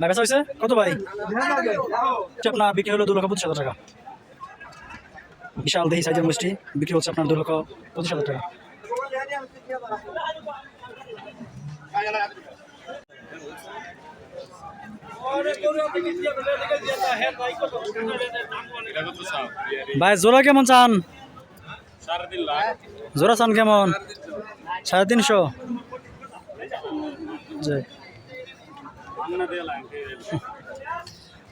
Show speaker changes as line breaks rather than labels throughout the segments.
ভাই, বেচা হয়েছে? কত ভাই? আপনার বিক্রি হলো দু পঁচিশ হাজার টাকা। বিশাল দেহি সাইজের মিষ্টি, বিক্রি হচ্ছে আপনার দু পঁচিশ হাজার টাকা। ভাই, জোড়া কেমন চান? জোড়া চান কেমন? সাড়ে তিনশো? জি।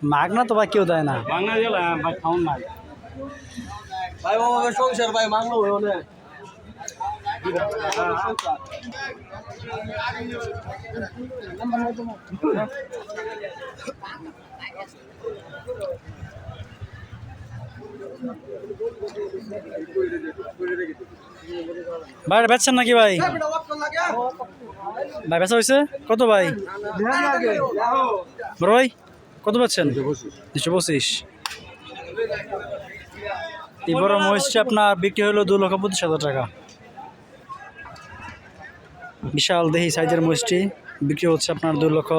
মাগনা তো ভাই কেউ দেয় না।
ভাই সংসার ভাই অনেক
ভাই বেচছেন নাকি ভাই? ভাই, বেচা হয়েছে? কত ভাই? বড় ভাই, কত পাচ্ছেন দুশো পঁচিশ। এই বড় মহিষটি আপনার বিক্রি হলো দু লক্ষ পঁচিশ হাজার টাকা। বিশাল দেহি সাইজের মহিষটি বিক্রি হচ্ছে আপনার দু লক্ষ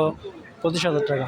পঁচিশ হাজার টাকা।